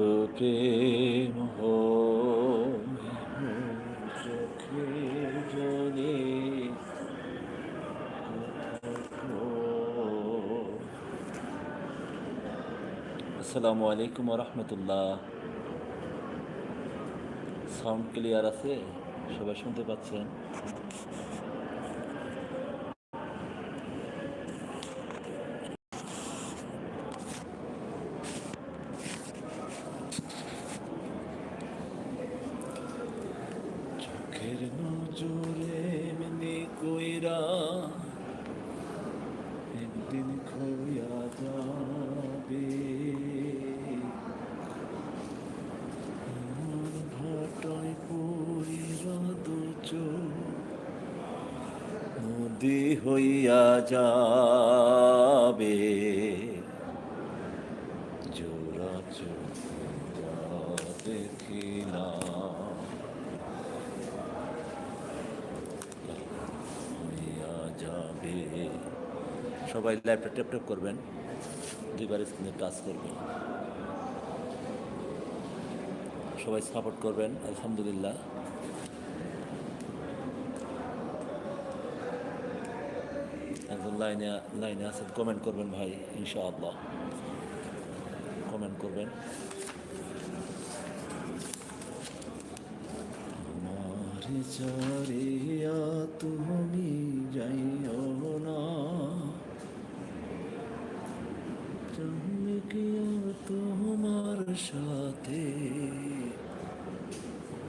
প্রেম চোখে জলে। আসসালামু আলাইকুম রহমতুল্লাহ সাউন্ড ক্লিয়ার আছে? সবাই শুনতে পাচ্ছেন? কইরা একদিন খোয়া যাবে। আমার ভাটায় দুচো নদী হইয়া যাবে জোড়া চোখ দেখিলাম হইয়া যাবে সবাই ল্যাপটপ ট্যাপ ট্যাপ করবেন, দুইবার স্ক্রিনে টাচ করবেন। সবাই সাপোর্ট করবেন, আলহামদুলিল্লাহ। একজন লাইনে লাইনে আছেন কমেন্ট করবেন ভাই, ইনশাআল্লাহ। কমেন্ট করবেন। চারিয়া তুমি যাইও না তুমি কি আর তোমার সাথে।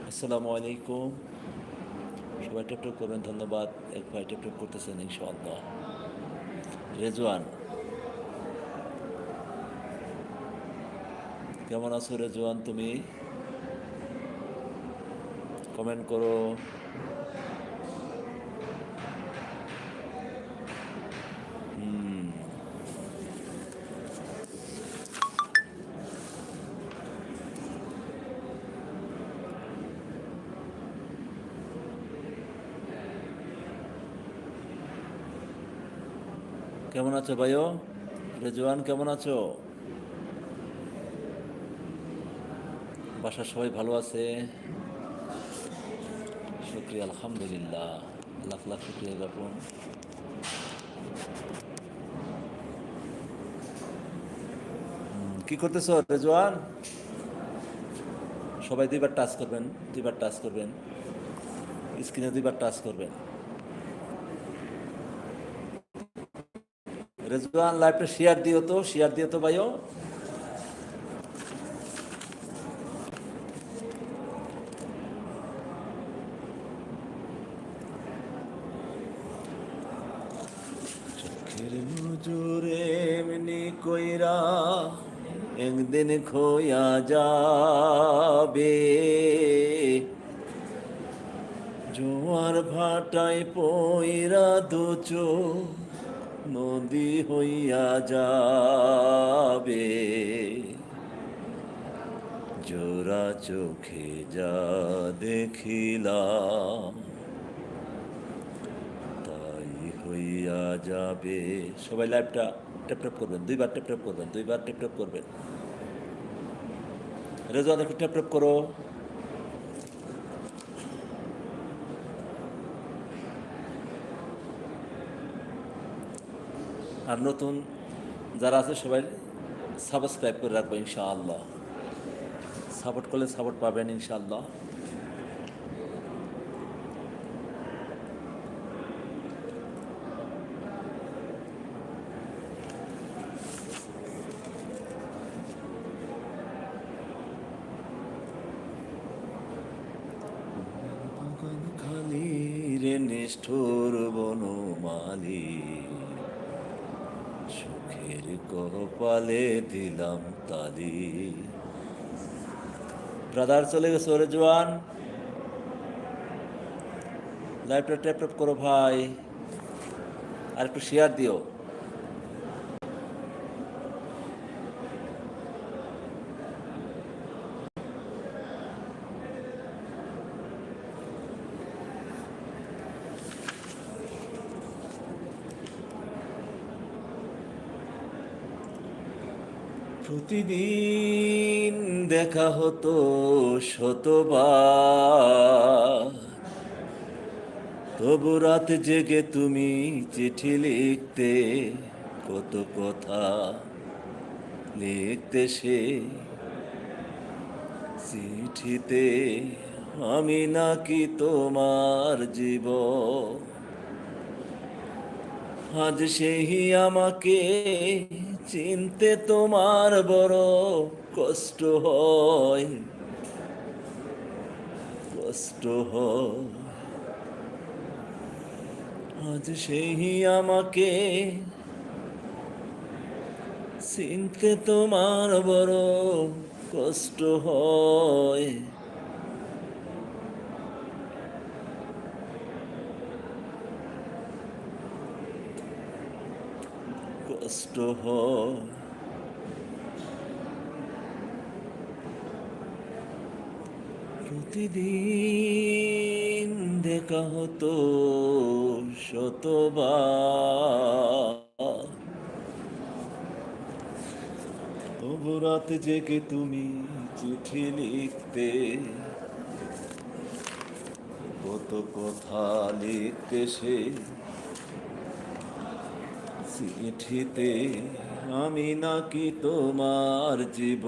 আসসালামু আলাইকুম। সবাই টেপ টেপ করবেন, ধন্যবাদ। এক ভাই টেপ টেপ করতেছেন, ইনশাআল্লাহ। রেজওয়ান। কেমন আছো রেজওয়ান তুমি? কমেন্ট করো। কেমন আছো ভাইও? রেজওয়ান, কেমন আছো? বাসার সবাই ভালো আছে? শুক্রিয়া, আলহামদুলিল্লাহ। লাখ লাখ শুক্রিয়া জ্ঞাপন। কি করতেছো রেজওয়ান? সবাই দুইবার টাচ করবেন, দুইবার টাচ করবেন। স্ক্রিনে দুইবার টাচ করবেন। রেজওয়ান লাইভটা শেয়ার দিও তো, শেয়ার দিও তো ভাইও। একদিন খোয়া যাবে। জোয়ার ভাটায় পইরা দুচো। নদী হইয়া যাবে। জোড়া চোখে যা দেখিলাম, তাই হইয়া যাবে। সবাই লাইভটা ট্যাপ ট্যাপ করবেন, দুইবার ট্যাপ করবেন, দুইবার ট্যাপ করবেন। রেজওয়ান, একটু ট্যাপ করো। আর নতুন যারা আছে সবাই সাবস্ক্রাইব করে রাখব ইনশাআল্লাহ। সাপোর্ট করলে সাপোর্ট পাবেন ইনশাআল্লাহ। নিষ্ঠুর বনমালী। সুখের কপালে দিলাম তালি। ব্রাদার, চলে গেছে ওরে জোয়ান। লাইভটা ট্যাপ ট্যাপ করো ভাই। আর একটু শেয়ার দিও। প্রতিদিন দেখা হতো শতবার। তবু রাত জেগে তুমি চিঠি লিখতে কত কথা লিখতে সে চিঠিতে আমি নাকি তোমার জীব আজ সেই আমাকে চিনতে তোমার বড় কষ্ট হয়। কষ্ট হয়। আজ সেই আমাকে চিনতে তোমার বড় কষ্ট হয়। কষ্ট প্রতিদিন দেখা হতো শতবার। তবু রাত জেগে তুমি চিঠি লিখতে, কত কথা লিখতে সে চিঠিতে আমি নাকি তোমার জীব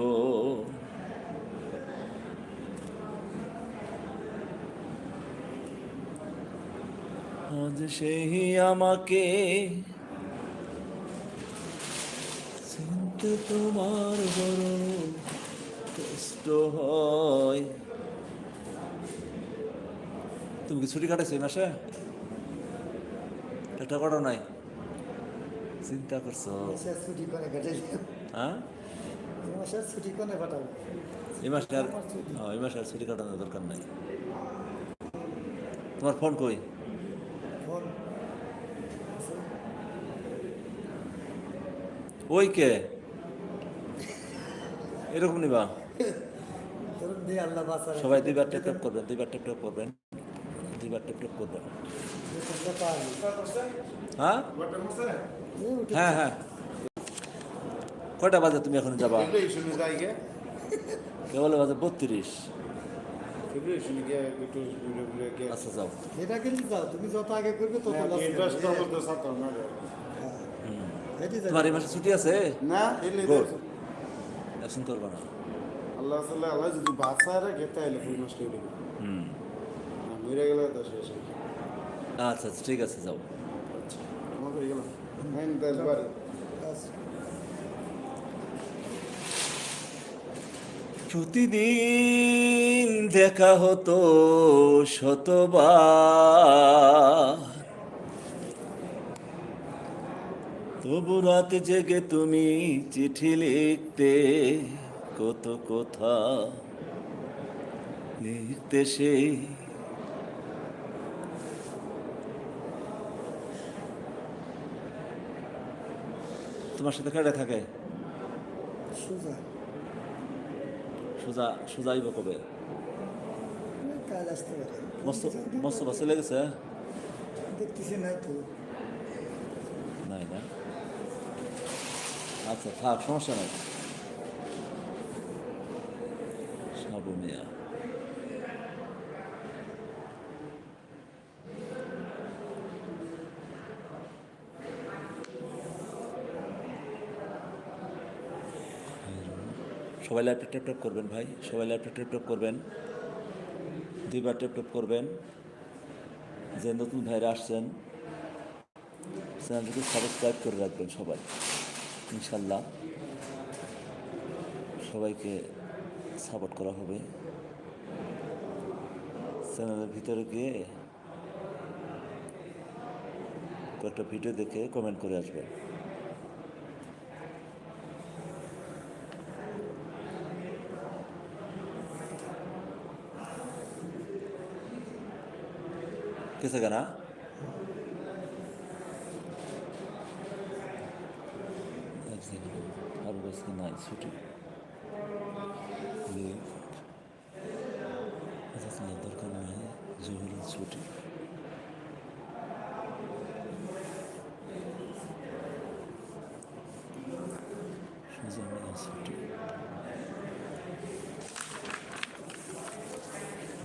আজ সেই আমাকে চিনতে তোমার বড় কষ্ট হয়। তুমি কি ছুটি কাটাইছো না সে এটা করো নাই। চিন্তা করছ? ছুটি করে কাটাই হ্যাঁ? মাসের ছুটি এই মাসে আর এই মাসে আর ছুটি কাটানোর দরকার নাই। তোমার ফোন কই? ফোন। ওই কে? এরকম নিবা। সবাই দুইবার টেপ টেপ করবেন দুইবার টেপ টেপ করবেন দুইবার টেপ টেপ করবেন। হ্যাঁ? হ্যাঁ হ্যাঁ। কয়টা বাজে তুমি এখন যাবা? এগুলোই শুনে কে বলে বাজে বত্রিশ। আচ্ছা যাও। এটা কিন্তু যাও তুমি যত আগে করবে তত রে। এটি তোমার এই মাসে ছুটি আছে? না করবা আল্লাহ যদি বাচ্চা রাখে তাহলে ফুল নষ্ট হুম। মরে গেলে তো শেষ আচ্ছা আচ্ছা ঠিক আছে যাও। প্রতিদিন দেখা হতো শতবার। তবু রাত জেগে তুমি চিঠি লিখতে কত কথা লিখতে সে তোমার সাথে কেটে থাকে? সোজা। সোজা সোজাইব কবে? কাজ আসতে পারে। মস্ত মস্ত বাসে লেগেছে দেখতেছি নাই তো। নাই না? আচ্ছা থাক সমস্যা নাই। সাবু মিয়া। সবাই ল্যাপটপ টেপ টেপ করবেন ভাই, সবাই ল্যাপটপ টেপ টেপ করবেন, দুইবার টেপ টেপ করবেন। যে নতুন ভাইরা আসছেন, চ্যানেলটিকে সাবস্ক্রাইব করে রাখবেন সবাই, ইনশাল্লাহ। সবাইকে সাপোর্ট করা হবে। চ্যানেলের ভিতরে গিয়ে কয়েকটা ভিডিও দেখে কমেন্ট করে আসবেন। লাগতেছে কেনা আর আজকে নাই ছুটি দরকার নাই জহুরের ছুটি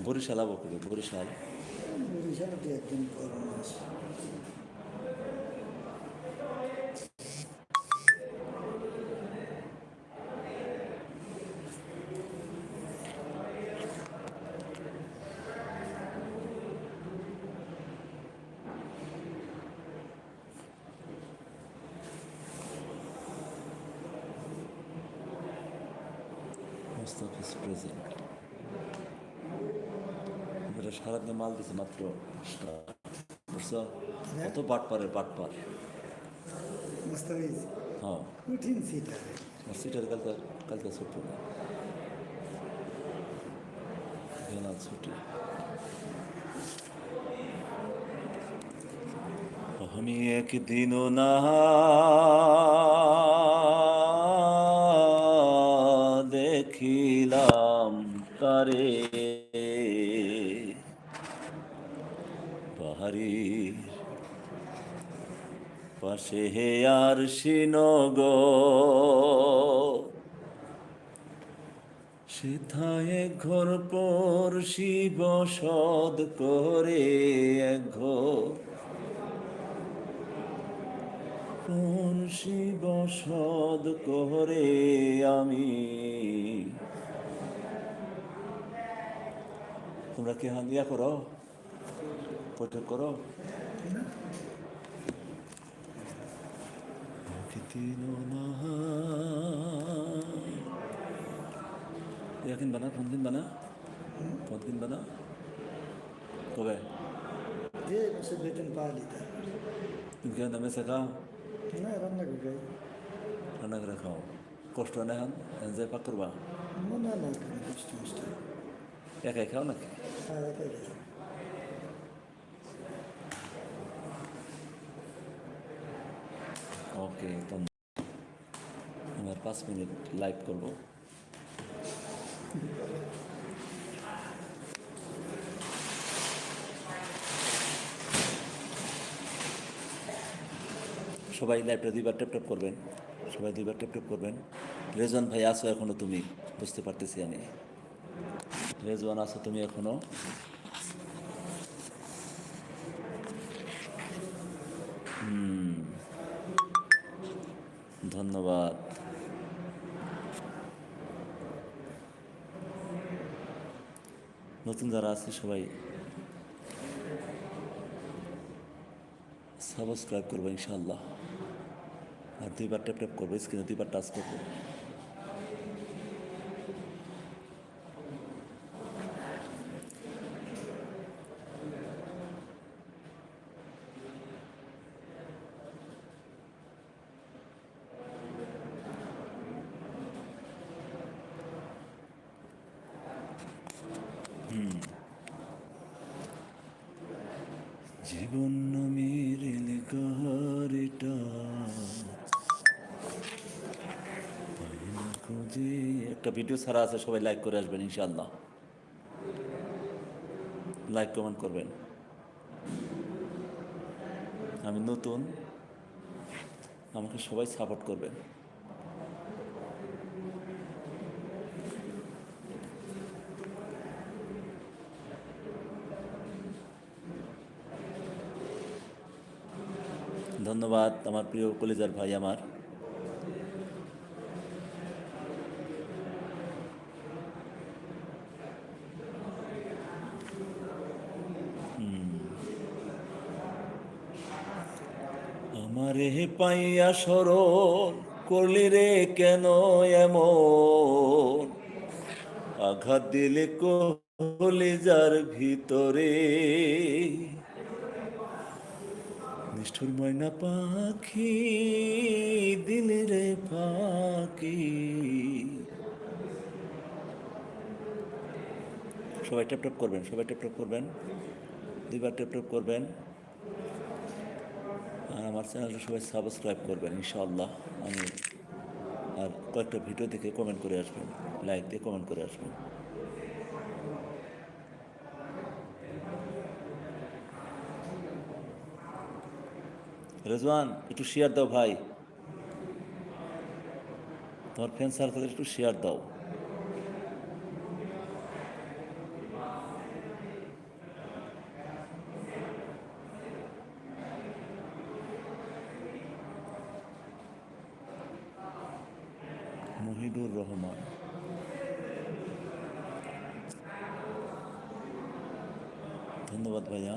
বরিশাল আবহাওয়া বরিশাল বরিশালে তো একদিন গরম আছে মুস্তাফিজ প্রেজেন্ট এটা সারাদিনে মাল দিছে মাত্র বুঝছ? কত বাট পারে বাট পার। হ্যাঁ। কঠিন সিটার কালকে কালকে ছুটি না। ছুটি। আমি একদিনও না দেখিলাম তারে বাহারির পাশে হে আর শিনগ সেথায় ঘর পর শিব সদ করে ঘর। পর শিব সদ করে আমি। তোমরা কি হান্দিয়া করো? বৈঠক করো yakin bana পন্দিন বানা পন্দিন বানা কবে যে বসে বেতন পাওয়ালি তার তুমি কেন দামে শেখা না রান্না করে রান্না করে খাও কষ্ট না হান এনজয় পাক করবা মনে নাই কোনো কষ্ট মষ্ট একাই খাও নাকি খাওয়া একাই গেছে ওকে তো আমার পাঁচ মিনিট লাইভ করব। সবাই লাইভটা দুইবার ট্যাপ করবেন, সবাই দুইবার ট্যাপ করবেন। রেজওয়ান ভাই আসো এখনও তুমি? বুঝতে পারতেছি আমি। রেজওয়ান আসো তুমি এখনও? ধন্যবাদ। নতুন যারা আছে সবাই সাবস্ক্রাইব করব ইনশাল্লাহ আর দুইবার ট্যাপ ট্যাপ করব স্ক্রিনে দুইবার টাচ করব। জীবন নামের লেখারিটা খুঁজে। একটা ভিডিও ছাড়া আছে, সবাই লাইক করে আসবেন ইনশাল্লাহ লাইক কমেন্ট করবেন। আমি নতুন, আমাকে সবাই সাপোর্ট করবেন। ধন্যবাদ আমার প্রিয় কলিজার ভাই আমার। আমারে পাইয়া স্মরণ করলি রে কেন এমন? আঘাত দিলে কলিজার ভিতরে নিষ্ঠুর ময়না পাখি রে পাখি। সবাই ট্যাপ ট্যাপ করবেন, সবাই ট্যাপ ট্যাপ করবেন, দুইবার ট্যাপ ট্যাপ করবেন। আর আমার চ্যানেলটা সবাই সাবস্ক্রাইব করবেন, ইনশাআল্লাহ। আমি আর কয়েকটা ভিডিও দেখে কমেন্ট করে আসবেন লাইক দিয়ে কমেন্ট করে আসবেন। রেজওয়ান, একটু শেয়ার দাও ভাই। তোমার ফ্রেন্ড সার্কেলে একটু শেয়ার দাও। মহিদুর রহমান। ধন্যবাদ ভাইয়া।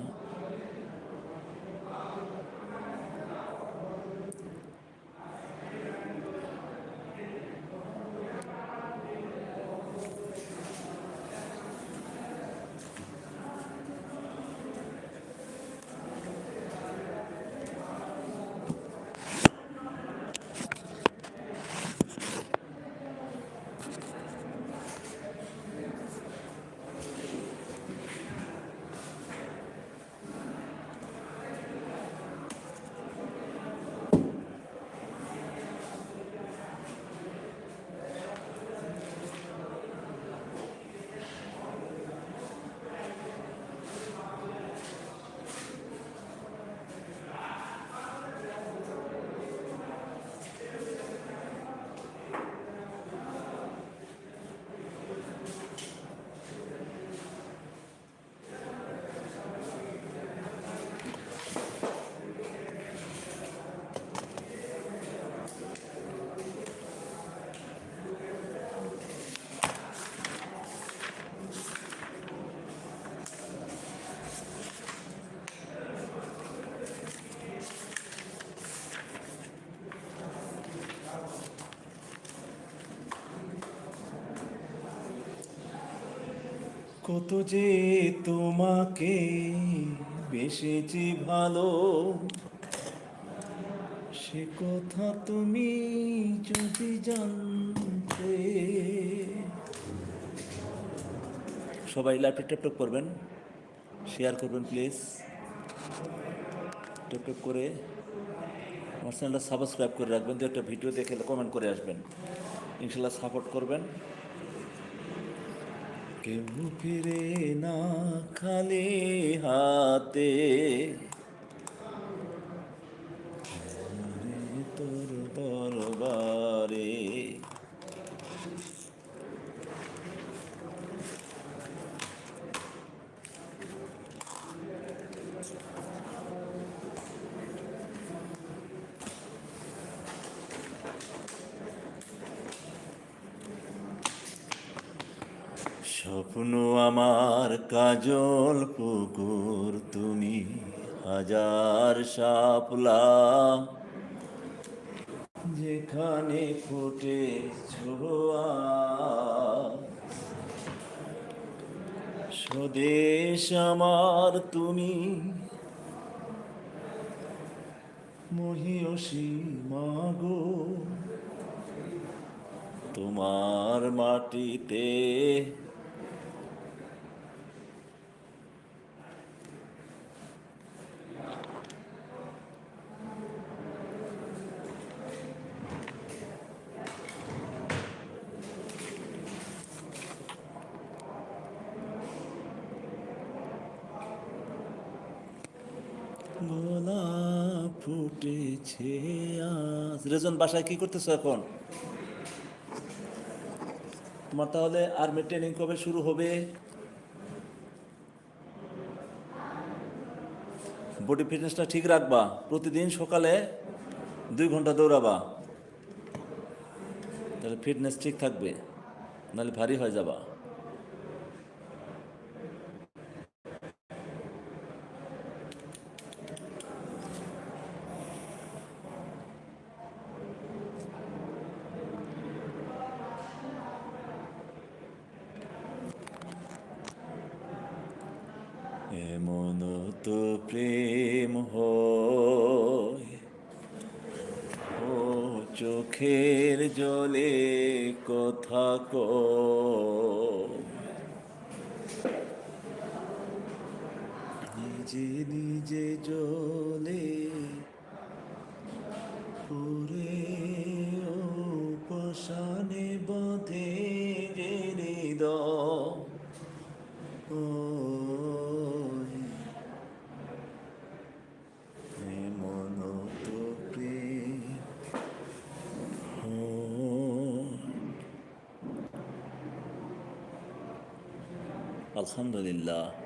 কত যে তোমাকে বেসেছি ভালো। সে কথা তুমি যদি জানতে। সবাই লাইভটা ট্যাপ করবেন শেয়ার করবেন প্লিজ ট্যাপ করে আমার চ্যানেলটা সাবস্ক্রাইব করে রাখবেন, দু একটা ভিডিও দেখে কমেন্ট করে আসবেন। ইনশাল্লাহ সাপোর্ট করবেন। কেউ ফিরে না খালি হাতে। তোর স্বপ্ন আমার কাজল পুকুর তুমি হাজার সাপলা যেখানে ফুটে ছোয়া, স্বদেশ আমার তুমি। মহিয়সী মাগো, তোমার মাটিতে আজ বাসায় কি করতেছো এখন? তোমার তাহলে আর্মি ট্রেনিং কবে শুরু হবে? বডি ফিটনেসটা ঠিক রাখবা, প্রতিদিন সকালে দুই ঘণ্টা দৌড়াবা। তাহলে ফিটনেস ঠিক থাকবে, নাহলে ভারী হয়ে যাবা। নিজে জলে পুরে ও পশানে বধে রে ও আলহামদুলিল্লাহ।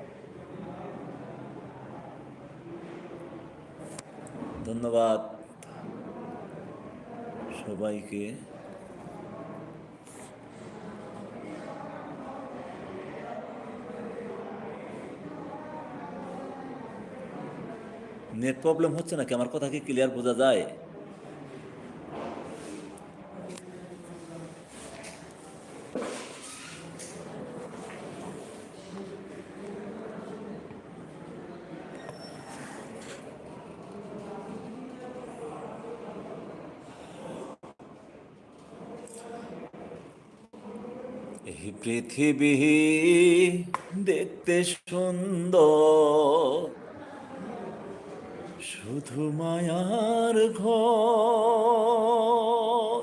ধন্যবাদ সবাইকে। নেট প্রবলেম হচ্ছে নাকি? আমার কথা কি ক্লিয়ার বোঝা যায় এই পৃথিবী দেখতে সুন্দর। শুধু মায়ার ঘর।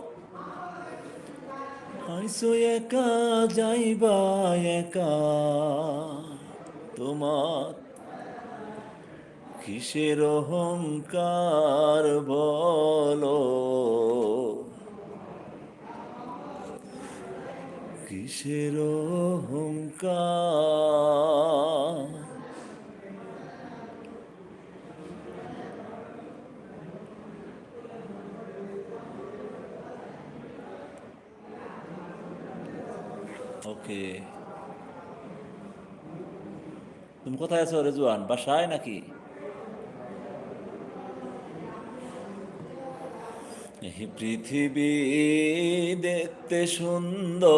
একা যাইবা একা। তোমার কিসের অহংকার বলো? কিসের অহংকার? ওকে তুমি কোথায় আছো রেজওয়ান? বাসায় নাকি? এই পৃথিবী দেখতে সুন্দর।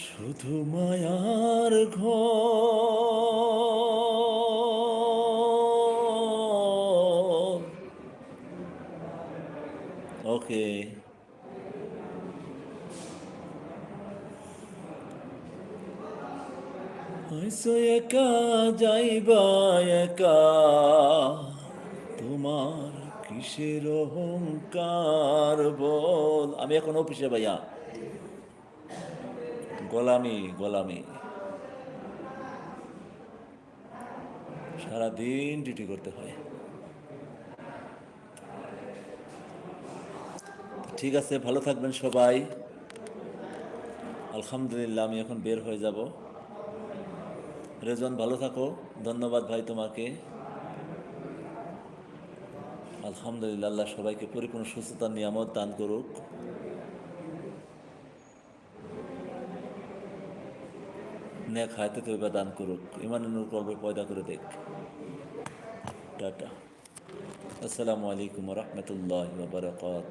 শুধু মায়ার ঘর। ওকে। একা যাইবা একা। কিসের অহংকার বল। আমি এখন অফিসে, ভাইয়া। গোলামি গোলামি। সারাদিন ডিউটি করতে হয়। ঠিক আছে, ভালো থাকবেন সবাই। আলহামদুলিল্লাহ, আমি এখন বের হয়ে যাব। রেজন, ভালো থাকো। ধন্যবাদ ভাই তোমাকে। আলহামদুলিল্লাহ সবাইকে পরিপূর্ণ সুস্থতার নিয়ামত দান করুক। নেক হায়তে তৈবা দান করুক। ইমান নূর করবে পয়দা করে দেখ। টাটা। আসসালামু আলাইকুম রহমতুল্লাহ বারকাত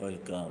ওয়েলকাম